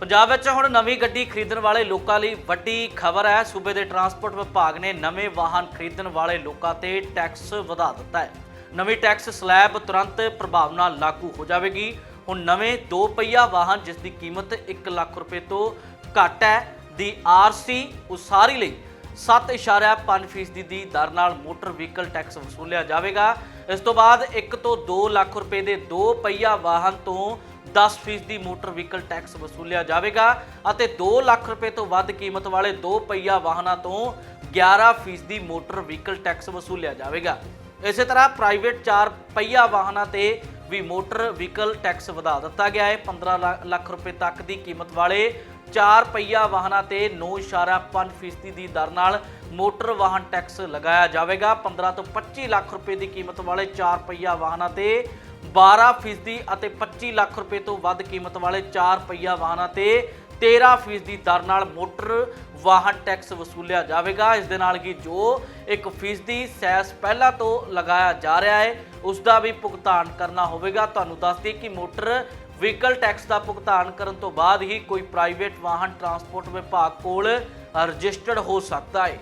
ਪੰਜਾਬ ਵਿੱਚ ਹੁਣ ਨਵੀਂ ਗੱਡੀ ਖਰੀਦਣ ਵਾਲੇ ਲੋਕਾਂ ਲਈ ਵੱਡੀ ਖਬਰ ਹੈ। ਸੂਬੇ ਦੇ ਟਰਾਂਸਪੋਰਟ ਵਿਭਾਗ ਨੇ ਨਵੇਂ ਵਾਹਨ ਖਰੀਦਣ ਵਾਲੇ ਲੋਕਾਂ ਤੇ ਟੈਕਸ ਵਧਾ ਦਿੱਤਾ ਹੈ। ਨਵੀਂ ਟੈਕਸ ਸਲੈਬ ਤੁਰੰਤ ਪ੍ਰਭਾਵ ਨਾਲ ਲਾਗੂ ਹੋ ਜਾਵੇਗੀ। ਹੁਣ ਨਵੇਂ ਦੋ ਪਹੀਆ ਵਾਹਨ ਜਿਸ ਦੀ ਕੀਮਤ 1 ਲੱਖ ਰੁਪਏ ਤੋਂ ਘੱਟ ਹੈ, ਦੀ ਆਰਸੀ ਉਸਾਰੀ ਲਈ 7.5% ਦੀ ਦਰ ਨਾਲ ਮੋਟਰ ਵਹੀਕਲ ਟੈਕਸ ਵਸੂਲਿਆ ਜਾਵੇਗਾ। ਇਸ ਤੋਂ ਬਾਅਦ 1 ਤੋਂ 2 ਲੱਖ ਰੁਪਏ ਦੇ ਦੋ ਪਹੀਆ ਵਾਹਨ ਤੋਂ 10% ਦੀ ਮੋਟਰ ਵਹੀਕਲ ਟੈਕਸ ਵਸੂਲਿਆ ਜਾਵੇਗਾ ਅਤੇ 2 ਲੱਖ ਰੁਪਏ ਤੋਂ ਵੱਧ ਕੀਮਤ ਵਾਲੇ ਦੋ ਪਹੀਆ ਵਾਹਨਾਂ ਤੋਂ 11% ਦੀ ਮੋਟਰ ਵਹੀਕਲ ਟੈਕਸ ਵਸੂਲਿਆ ਜਾਵੇਗਾ। ਇਸੇ ਤਰ੍ਹਾਂ ਪ੍ਰਾਈਵੇਟ ਚਾਰ ਪਹੀਆ ਵਾਹਨਾਂ ਤੇ ਵੀ ਮੋਟਰ ਵਹੀਕਲ ਟੈਕਸ ਵਧਾ ਦਿੱਤਾ ਗਿਆ ਹੈ। 15 ਲੱਖ- ਲੱਖ ਰੁਪਏ ਤੱਕ ਦੀ ਕੀਮਤ ਵਾਲੇ ਚਾਰ ਪਹੀਆ ਵਾਹਨਾਂ ਤੇ 9.5% ਦੀ ਦਰ ਨਾਲ ਮੋਟਰ ਵਾਹਨ ਟੈਕਸ ਲਗਾਇਆ ਜਾਵੇਗਾ। 15 ਤੋਂ 25 ਲੱਖ ਰੁਪਏ ਦੀ ਕੀਮਤ ਵਾਲੇ ਚਾਰ ਪਹੀਆ ਵਾਹਨਾਂ ਤੇ 12% ਅਤੇ 25 ਲੱਖ ਰੁਪਏ ਤੋਂ ਵੱਧ ਕੀਮਤ ਵਾਲੇ ਚਾਰ ਪਹੀਆ ਵਾਹਨਾਂ ਤੇ 13% ਦੀ ਦਰ ਨਾਲ ਮੋਟਰ ਵਾਹਨ ਟੈਕਸ ਵਸੂਲਿਆ ਜਾਵੇਗਾ। ਇਸ ਦੇ ਨਾਲ ਕਿ ਜੋ ਇੱਕ ਫੀਸਦੀ ਸੈਸ ਪਹਿਲਾਂ ਤੋਂ ਲਗਾਇਆ ਜਾ ਰਿਹਾ ਹੈ, ਉਸ ਦਾ ਵੀ ਭੁਗਤਾਨ ਕਰਨਾ ਹੋਵੇਗਾ। ਤੁਹਾਨੂੰ ਦੱਸ ਦਈਏ ਕਿ ਮੋਟਰ ਵਹੀਕਲ ਟੈਕਸ ਦਾ ਭੁਗਤਾਨ ਕਰਨ ਤੋਂ ਬਾਅਦ ਹੀ ਕੋਈ ਪ੍ਰਾਈਵੇਟ ਵਾਹਨ ਟਰਾਂਸਪੋਰਟ ਵਿਭਾਗ ਕੋਲ ਰਜਿਸਟਰਡ ਹੋ ਸਕਦਾ ਹੈ।